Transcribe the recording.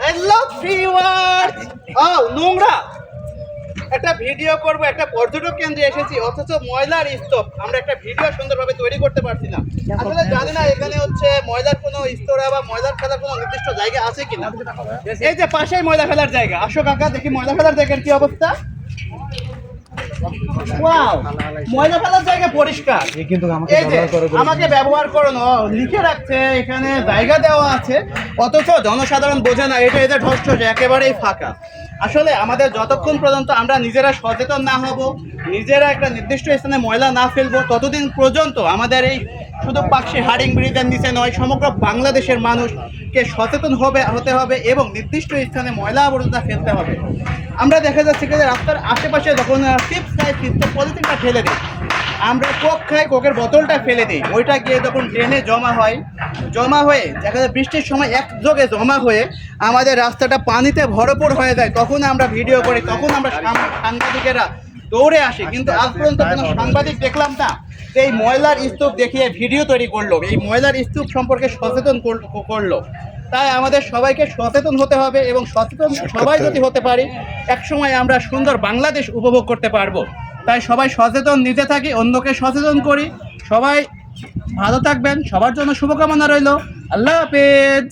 Hello viewers ও নোংরা। একটা video করব একটা পর্যটক কেন্দ্রে এসেছি অথচ ময়লার স্তূপ। আমরা একটা ভিডিও সুন্দরভাবে তৈরি করতে পারছি না। আসলে জানি না এখানে হচ্ছে ময়লার কোনো স্তরা বা ময়লার ফেলার কোনো নির্দিষ্ট জায়গা আছে কিনা। এই যে পাশেই ময়লা ফেলার জায়গা। আসো কাকা দেখি ময়লা ফেলার জায়গার কি অবস্থা। ওয়াও ময়লা ফেলার জায়গা পরিষ্কার। কিন্তু আমাকে আমাকে ব্যবহার করো না লিখে রাখছে এখানে জায়গা দেওয়া আছে অথচ জনসাধারণ বোঝে না এটা এদের ঢস্ট একেবারেই ফাঁকা। আসলে আমাদের যতক্ষণ পর্যন্ত আমরা নিজেরা সচেতন না হব নিজেরা একটা নির্দিষ্ট স্থানে ময়লা না ফেলব ততদিন পর্যন্ত আমাদের এই শুধু পাকশি হারিং ব্রিজের নিচে নয়, সমগ্র বাংলাদেশের মানুষকে সচেতন হবে, হতে হবে এবং নির্দিষ্ট স্থানে ময়লা আবর্জনা ফেলতে হবে। আমরা দেখা যাচ্ছে যে রাস্তার আশেপাশে যখন চিপস খাই চিপসের পলিথিনটা ফেলে দিই আমরা কোক খাই, কোকের বোতলটা ফেলে দিই। ওইটা গিয়ে যখন ড্রেনে জমা হয়, জমা হয়ে দেখা যায় বৃষ্টির সময় একযোগে জমা হয়ে আমাদের রাস্তাটা পানিতে ভরপুর হয়ে যায়, তখন আমরা ভিডিও করি, তখন আমরা সাংবাদিকেরা দৌড়ে আসে কিন্তু আজ পর্যন্ত কোনো সাংবাদিক দেখলাম না যে এই ময়লার স্তূপ দেখিয়ে ভিডিও তৈরি করল এই ময়লার স্তূপ সম্পর্কে সচেতন কর- করল। তাই আমাদের সবাইকে সচেতন হতে হবে এবং সচেতন সবাই যদি হতে পারি একসময় আমরা সুন্দর বাংলাদেশ উপভোগ করতে পারব। তাই সবাই সচেতন নিতে থাকি অন্যকে সচেতন করি। সবাই ভালো থাকবেন সবার জন্য শুভকামনা রইল। আল্লাহ হাফেজ।